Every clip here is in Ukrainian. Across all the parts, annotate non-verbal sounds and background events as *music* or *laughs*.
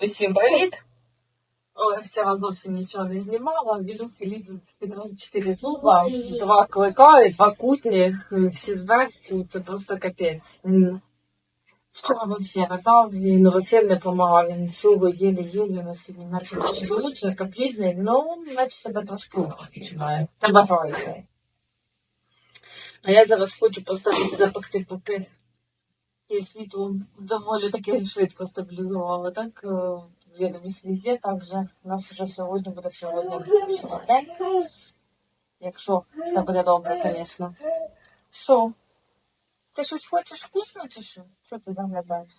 Усім привіт! Ой, вчора зовсім нічого не знімала. Вілюхи лізуть під раз чотири зуба, два клика і два кутлі, всі зверху, це просто капець. Вчора взагалі ридав, він взагалі не допомагав, він чуго їде, їде, на сьогодні наче лучше, капрізний, ну, наче себе трошки починає. Треба грається. А я зараз хочу поставити запекти поки і світло доволі таки швидко стабілізувало. Так, е, я дивлюсь везде, так же. У нас вже сьогодні буде сьогодні вчора день. Якщо все буде добре, звісно. Що? Ти щось хочеш вкусно чи що? Що ти заглядаєш?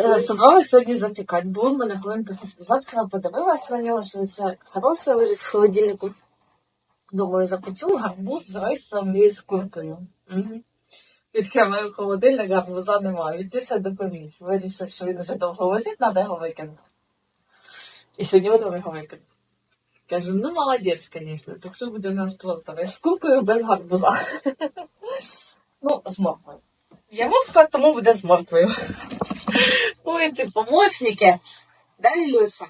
Е, сьогодні запікати. В мене хвилинка завтра подивилась на нього, що все хороше лежить в холодильнику. Думаю, запечу гарбуз з рисом і з куркою. Угу. Відкриваю холодильник, гарбуза немає. Відтіше допоміг. Вирішив, що він вже довго лежить, треба його викинути. І сьогодні утром його викинув. Кажу, ну молодець, звісно. Так що буде у нас просто з куркою без гарбуза. *laughs* ну, з морквою. Я морква, тому буде з морквою. *laughs* Ой, ці помощники. Да, Ілюша?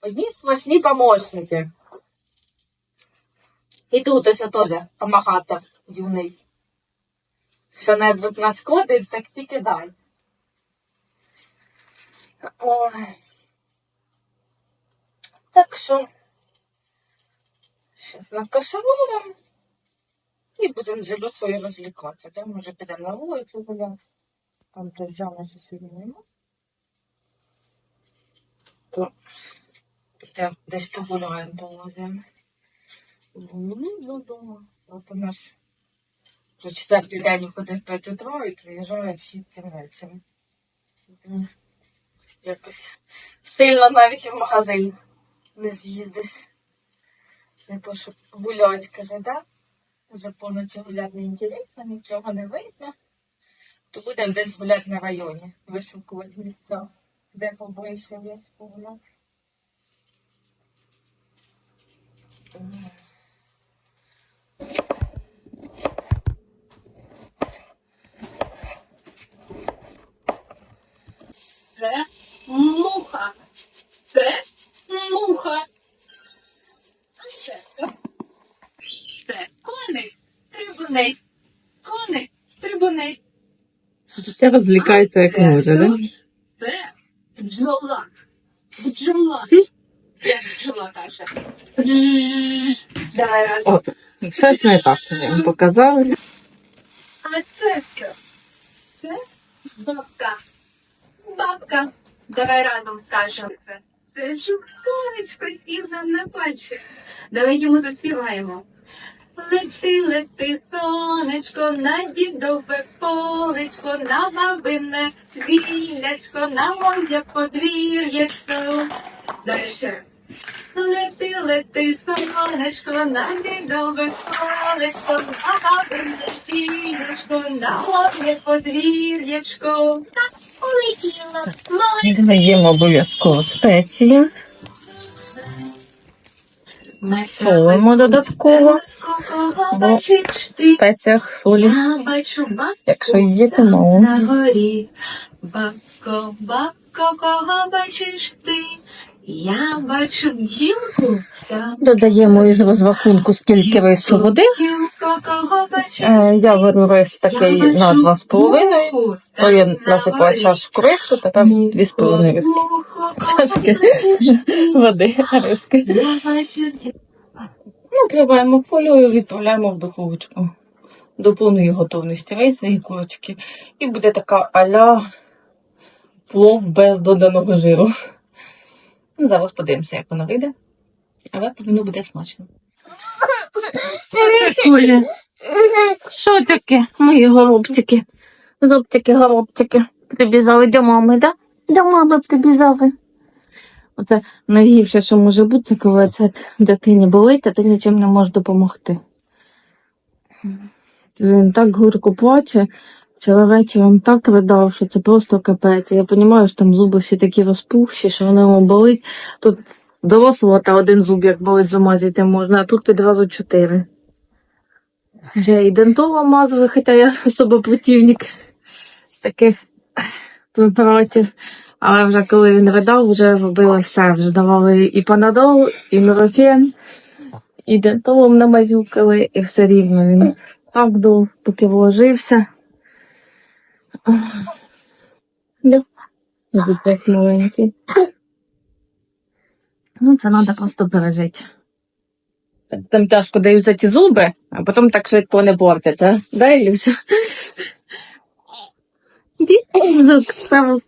Одні смачні помощники. І тут ось теж помагати юний. Що небудь нашкодить, так тільки дай. Ой. Так що, щас накашаємо і будемо з Ілюхою розлікатися. Там може підемо на вулицю гуляти. Там то взяла сьогодні нема. То підемо десь погуляємо по лазям. Мені вдома. От у нас вже четвертий день ходив в 5 утра і приїжджає цим вечором. Тому Якось сильно навіть в магазин не з'їздиш. Не то, що гулять, каже, да? Вже поночі гуляти не інтересно, нічого не видно. То будемо десь гуляти на районі, вишукувати місця, де поближче є погуляти. Це муха. Це муха. А це хто? Це коник. Трибуней. Коник. Трибуней. Дитя розвлікається як може, да? Це бджола. Бджола. Як бджола каже. Давай разом. От, щось не так вам показали. А це що? Це бабка. Бабка. Давай разом скажемо це. Це жуковечко сів нам на пальчик. Давай йому заспіваємо. Лети, лети, сонечко, на дідове полечко, на бабине віллячко, на моє подвір'ячко. Далі ще. Лети, лети, сонечко, на дідове полечко, на бабине віллячко, на моє подвір'ячко. Полетіла. Молодець. Даємо обов'язково спеції. Солимо додатково. Бо- В спеціях солі. Якщо є, то мало. Бабко, бабко, кого бачиш ти? Я бачу бджілку. Додаємо із розрахунку, скільки рису води. Е, Я беру рис такий на бачу 2,5. муху, То я насипала чашку рису, тепер горі. 2,5 риски. Чашки. Води, риски. Накриваємо фолією, відправляємо в духовочку. До повної готовності риси і курочки. І буде така аля плов без доданого жиру. Ну, Зараз подивимося, як воно вийде. Але повинно буде смачно. Що таке, мої горобчики? Зубчики, горобчики. Прибіжали до мами, так? Да? До мами прибіжали. Оце найгірше, що може бути, коли це дитині болить, а ти нічим не можеш допомогти. Він так гурко плаче, вчора вечором так ридав, що це просто капець. Я розумію, що там зуби всі такі розпухші, що вони йому болить. Тут дорослого та один зуб, як болить, замазати можна, а тут відразу чотири. Вже і дентола мазали, хоча я особо противник таких проти. Але вже коли він видав, вже робили все. Вже давали і панадол, і нурофен, і дентолом намазюкали, і все рівно він так дув, поки вложився. Цей маленький. Ну, це треба просто пережити. Там тяжко даються ті зуби, а потім так швидко не портять, а? Да, Ілюша? Ді, Звук, звук.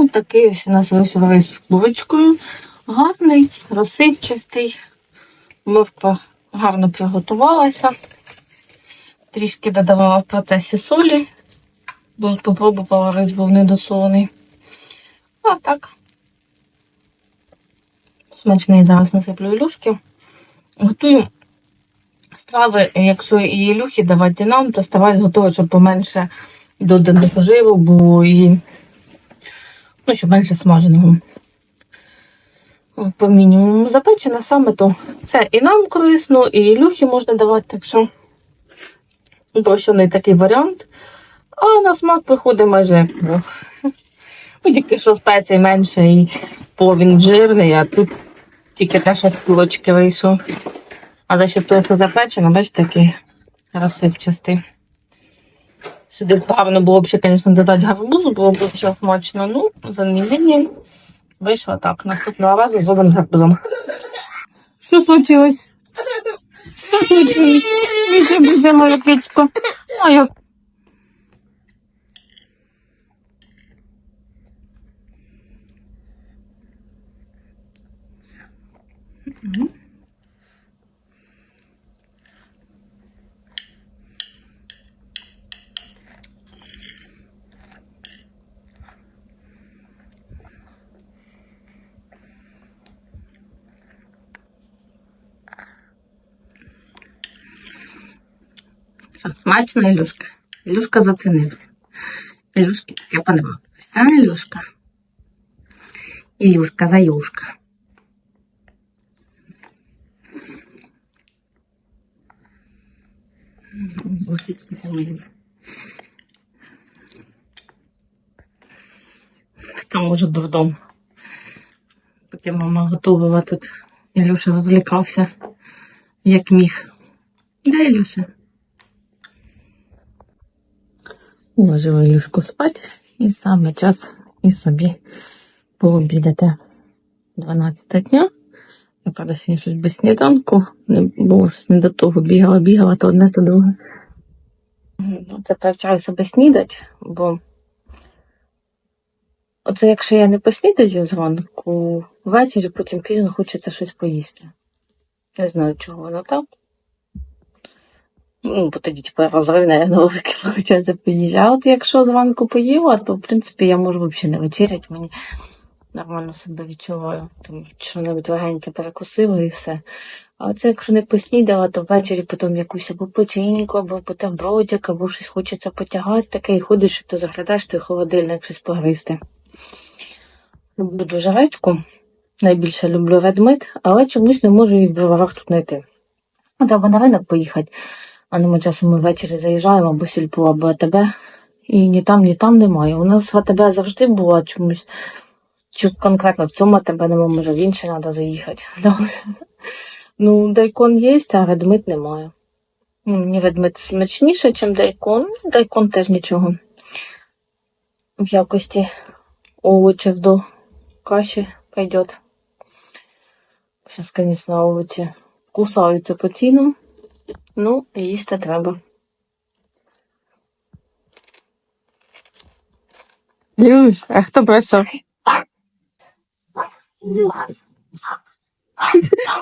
Ну, такий ось у нас вийшов з курочкою. Гарний, розсипчастий. Морква гарно приготувалася. Трішки додавала в процесі солі, бо попробувала рис був недосолений. А так. Смачний зараз насиплю ілюшки. Готую страви, якщо і ілюхи давати нам, то ставай готові, щоб поменше доданих поживу, бо і ну, щоб менше смаженого. По мінімуму запечена саме то. Це і нам корисно, і Ілюхі можна давати, так що не такий варіант. А на смак виходить майже як тільки що спецій менше і повін жирний, а тут тільки те, що з кулочки вийшов. Але щоб то, що запечено, бачите, такий розсипчастий. Сюди гарно було б ще, звісно, додати гарбуз, було б ще смачно. Ну, за неимением вийшло так. Наступного разу зробимо гарбузом. Що случилось? Що случилось? Біжи, біжи, моя кицько. Моя. Що, смачно, Ілюшка? Ілюшка зацінив. Ілюшки таке понравилось. А, Ілюшка? Ілюшка, заюшка. Лошечки. Там може дурдом. Поки мама готувала тут. Ілюша розвлікався, як міг. Да, Ілюша? Уложила Ілюшку спати і саме час і собі пообідати 12 дня. Я правда сьогодні щось без сніданку. Не було щось не до того. Бігала, бігала, то одне, то друге. Ну, це привчаю себе снідать, бо оце якщо я не поснідаю зранку, ввечері потім пізно хочеться щось поїсти. Не знаю чого воно так. Ну, бо тоді, типу, розривне новики, виходить, поїжджа. А от якщо зранку поїла, то в принципі я можу взагалі не вечеряти, мені нормально себе відчуваю. Там що-небудь легеньке перекусила і все. А оце якщо не поснідала, то ввечері потім якусь або печеньку, або потім бродяк, або щось хочеться потягати таке, і ходиш, то заглядаєш той холодильник, щось погризти. Люблю дуже редьку. Найбільше люблю ведмит, але чомусь не можу їх в броварах тут знайти. Треба на ринок поїхати. А нема часу ми ввечері заїжджаємо або сільпо, або АТБ. І ні там, ні там немає. У нас АТБ завжди була чомусь. Чи конкретно в цьому АТБ немає, може в інше треба заїхати. *laughs* Ну, дайкон є, а ведмит немає. Ну, Мені ведмит смачніше, ніж дайкон. Дайкон теж нічого. В якості овочів до каші пойдет. Зараз, звісно, овочі кусаються по цінам. Ну, їсти треба. Люш, а хто прийшов?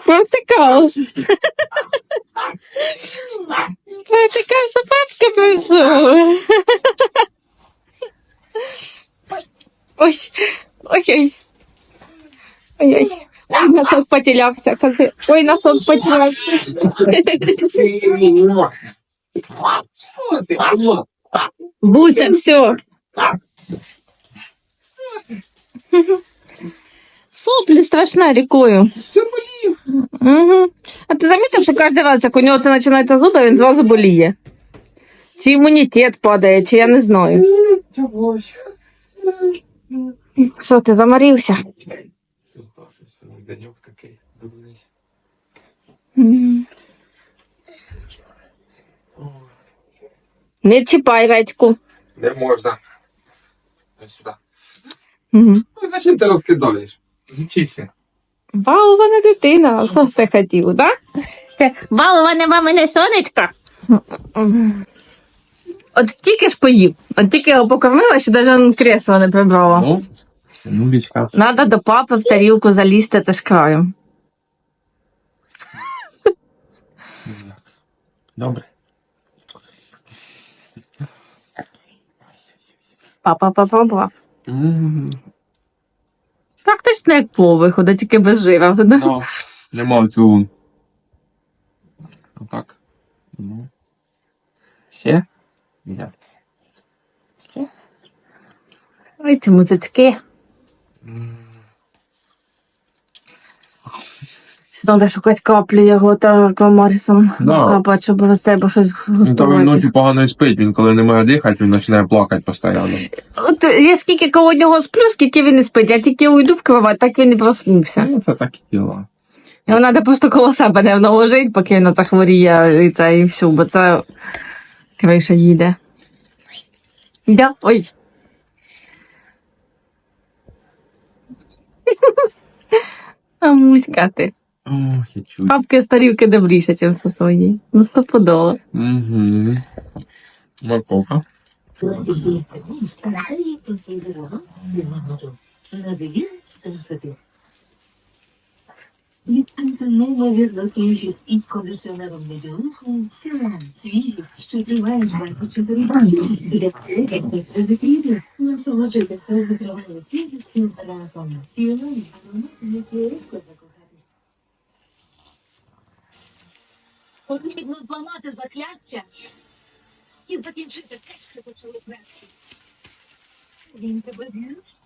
Протикав. Протикав, що папка прийшов. Ой, ой-ой. Ой-ой. Ой, Носок потілявся. кажи. Ой, носок потілявся. Буся, все. Соплі страшна. Заболів. Угу. А ти замітив, що кожен раз, як у нього це починається зуби, він зразу боліє. Чи імунітет падає, чи я не знаю. Що, ти заморився? Деньок такий дурний. Не чіпай редьку. Не можна. Ось сюди. Угу. Ну, зачем ти розкидаєш? Вчися. Балована дитина, що ж ти хотів, так? Це баловане мамине сонечко. От тільки ж поїв, от тільки його покормила, що навіть кресло не прибрала. Ну, синулечка. Надо до папи в тарілку залізти, це ж краю. Добре. Папа, папа, папа. М, Так точно як по виходу, тільки без жира. Да? Ну, нема цього. Отак. Ну. Ще? Я. Ой, ці музички. Треба шукати каплі його та Моррісом. Да. Капати, щоб у тебе щось Ну, то він ночі погано і спить, він коли не може дихати, він починає плакати постійно. От я скільки коло нього сплю, скільки він не спить. Я тільки уйду в кровать, так він і проснувся. Ну, це так і діла. Його треба просто коло себе не наложити, поки він захворіє і це і все, бо це криша їде. Да? Ой. А муська ти. Ох, я чую. Папки старівки добріше, ніж со свої. Ну стопудово. Угу. Морковка. Відкрити неймовірну свіжість із кондиціонером неділуху Сілан. Свіжість, що триває 24 години. Для цього без позитивів насолоджуйтесь розігрівання свіжістю разом. Сілан, аромат, який легко закохатись. Потрібно зламати закляття і закінчити те, що почали працю. Він тебе знищить.